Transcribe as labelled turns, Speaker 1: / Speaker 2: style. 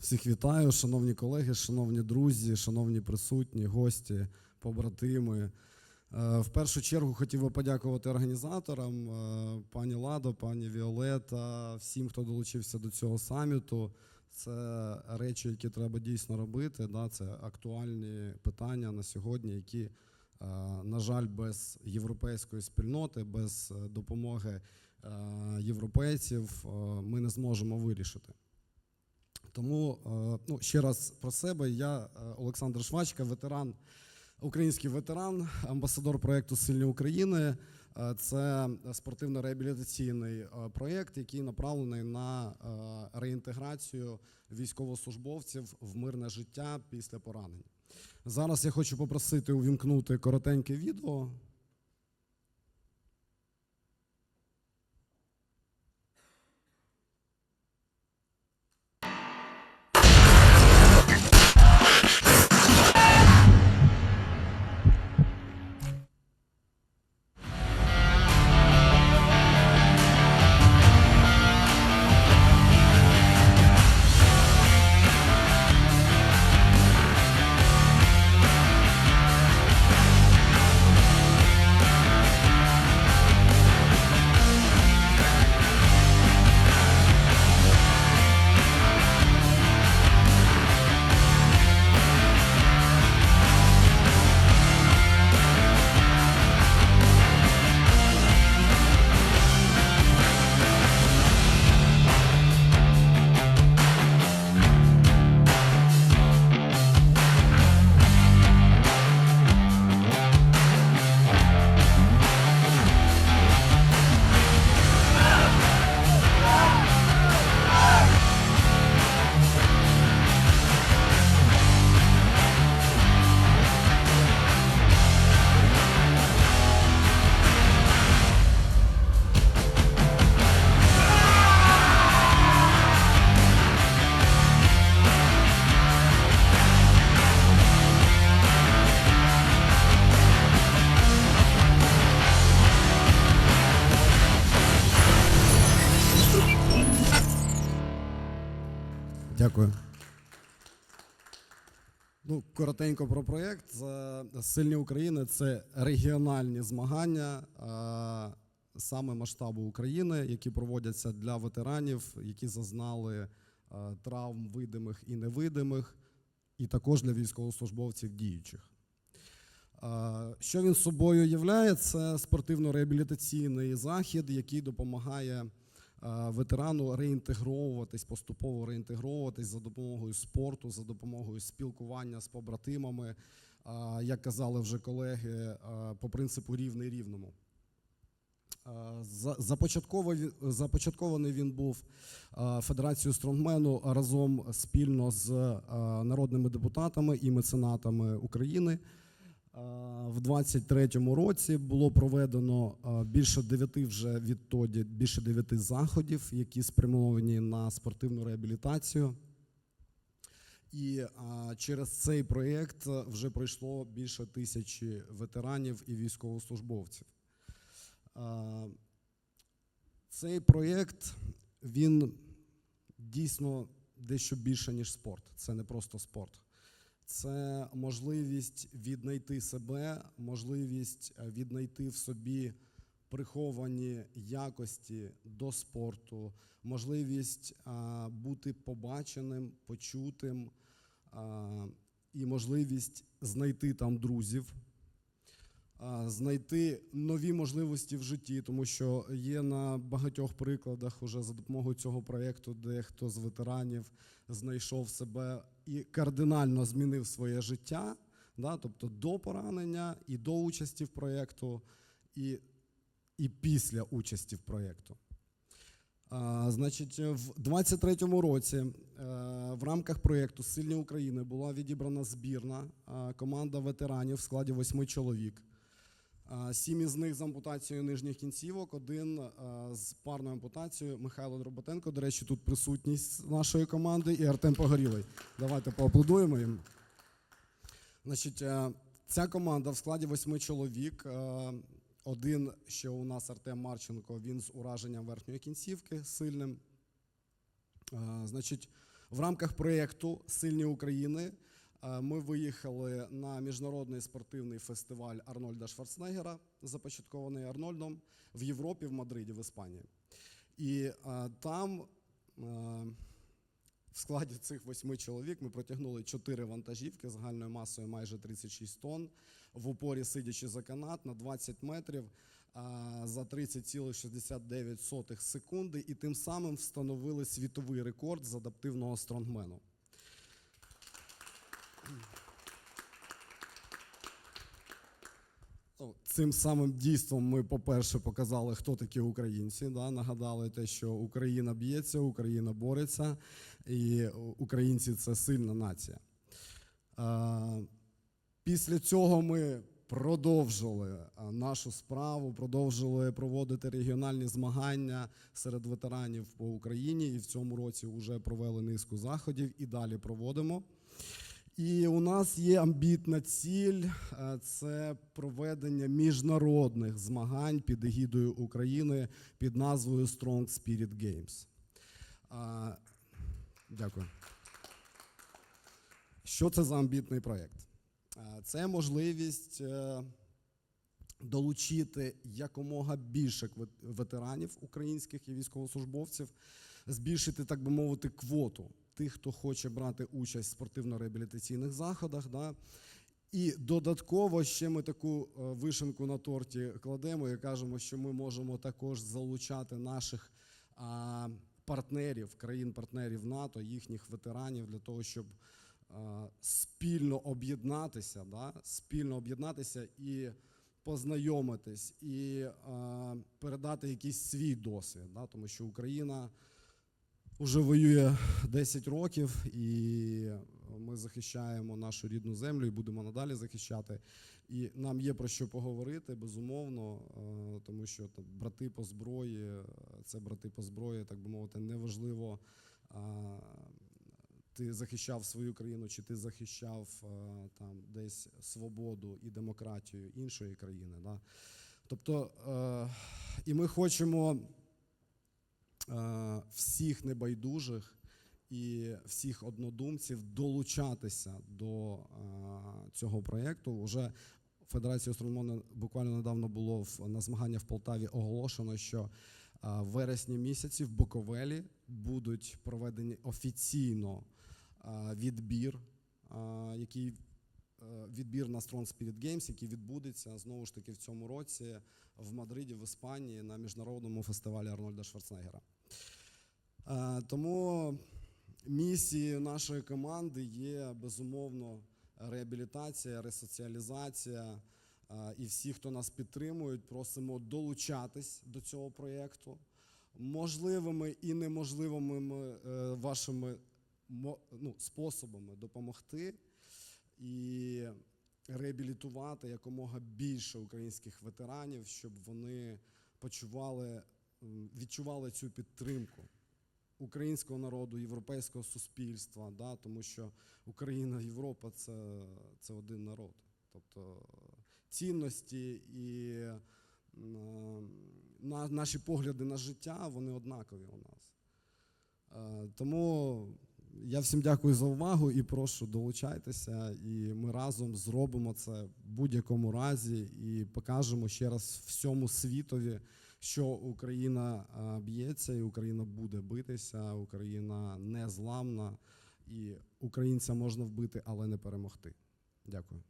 Speaker 1: Всіх вітаю, шановні колеги, шановні друзі, шановні присутні, гості, побратими. Е, В першу чергу хотів би подякувати організаторам, е, пані Ладо, пані Віолета, всім, хто долучився до цього саміту. Це речі, які треба дійсно робити. Да? Це актуальні питання на сьогодні, які, е, на жаль, без європейської спільноти, без допомоги європейців ми не зможемо вирішити. Тому е, ну, ще раз про себе. Я е, Олександр Швачка, ветеран, український ветеран, амбасадор проєкту Сильні України. Е, Це спортивно-реабілітаційний проєкт, який направлений на реінтеграцію військовослужбовців в мирне життя після поранень. Зараз я хочу попросити увімкнути коротеньке відео. Ну, коротенько про проєкт. Це Сильні України це регіональні змагання саме масштабу України, які проводяться для ветеранів, які зазнали травм видимих і невидимих, і також для військовослужбовців діючих. Що він собою являє? Це спортивно-реабілітаційний захід, який допомагає ветерану реінтегровуватись, поступово реінтегровуватись за допомогою спорту, за допомогою спілкування з побратимами, як казали вже колеги, по принципу рівний рівному. Започаткований він був Федерацією Стронгмену разом спільно з народними депутатами і меценатами України. В 23-му році було проведено більше дев'яти вже відтоді більше дев'яти заходів, які спрямовані на спортивну реабілітацію. І через цей проєкт вже пройшло більше тисячі ветеранів і військовослужбовців. Цей проєкт він дійсно дещо більше, ніж спорт. Це не просто спорт. Це можливість віднайти себе, можливість е, віднайти в собі приховані якості до спорту, можливість бути побаченим, почутим, і можливість знайти там друзів, знайти нові можливості в житті, тому що є на багатьох прикладах уже за допомогою цього проєкту, де хто з ветеранів знайшов себе і кардинально змінив своє життя, да, тобто до поранення і до участі в проєкту, і, і після участі в проєкту. А, значить, в 23-му році а, в рамках проєкту Сильні України була відібрана збірна а, команда ветеранів в складі восьми чоловік. Сім із них з ампутацією нижніх кінцівок, один з парною ампутацією Михайло Дроботенко. До речі, тут присутність нашої команди і Артем Погорілий. Давайте поаплодуємо їм. Значить, е, ця команда в складі восьми чоловік. е, Один ще у нас Артем Марченко, він з ураженням верхньої кінцівки сильним. Е, Значить, В рамках проєкту Сильні України ми виїхали на міжнародний спортивний фестиваль Арнольда Шварценеггера, започаткований Арнольдом в Європі, в Мадриді, в Іспанії. І е, там е, в складі цих восьми чоловік ми протягнули чотири вантажівки загальною масою майже 36 тонн в упорі сидячи за канат на 20 метрів за 30,69 секунди, і тим самим встановили світовий рекорд з адаптивного стронгмену. Ну, Цим самим дійством ми, по-перше, показали, хто такі українці. Да? Нагадали те, що Україна б'ється, Україна бореться, і українці це сильна нація. Після цього ми продовжили нашу справу, продовжили проводити регіональні змагання серед ветеранів по Україні. І в цьому році вже провели низку заходів і далі проводимо. І у нас є амбітна ціль е, це проведення міжнародних змагань під егідою України під назвою Strong Spirit Games. Дякую. Що це за амбітний проєкт? Е, Це можливість е, долучити якомога більше ветеранів українських і військовослужбовців, збільшити, так би мовити, квоту тих, хто хоче брати участь в спортивно-реабілітаційних заходах. Да? І додатково ще ми таку е, вишенку на торті кладемо і кажемо, що ми можемо також залучати наших партнерів, країн-партнерів НАТО, їхніх ветеранів для того, щоб а, спільно об'єднатися, да? спільно об'єднатися і познайомитись, і а, передати якийсь свій досвід, да? тому що Україна вже воює 10 років, і ми захищаємо нашу рідну землю і будемо надалі захищати. І нам є про що поговорити, безумовно, е, тому що там, брати по зброї, е, це брати по зброї, так би мовити, неважливо. Ти захищав свою країну, чи ти захищав е, там десь свободу і демократію іншої країни. Да? Тобто, е, і ми хочемо е, всіх небайдужих і всіх однодумців долучатися до цього проєкту. Уже Федерація Острономона буквально недавно було в, на змагання в Полтаві оголошено, що в вересні місяці в Буковелі будуть проведені офіційно відбір, який відбір на Strong Spirit Games, який відбудеться знову ж таки в цьому році в Мадриді, в Іспанії, на міжнародному фестивалі Арнольда Шварценеггера. Е, Тому місією нашої команди є безумовно реабілітація, ресоціалізація. Е, І всі, хто нас підтримують, просимо долучатись до цього проєкту. Можливими і неможливими е, вашими ну, способами допомогти і реабілітувати якомога більше українських ветеранів, щоб вони почували, відчували цю підтримку українського народу, європейського суспільства, да, тому що Україна, Європа це, це один народ. Тобто цінності і на, наші погляди на життя вони однакові у нас. Е, Тому я всім дякую за увагу і прошу долучайтеся. І ми разом зробимо це в будь-якому разі і покажемо ще раз всьому світові, що Україна б'ється, і Україна буде битися, Україна незламна, і українця можна вбити, але не перемогти. Дякую.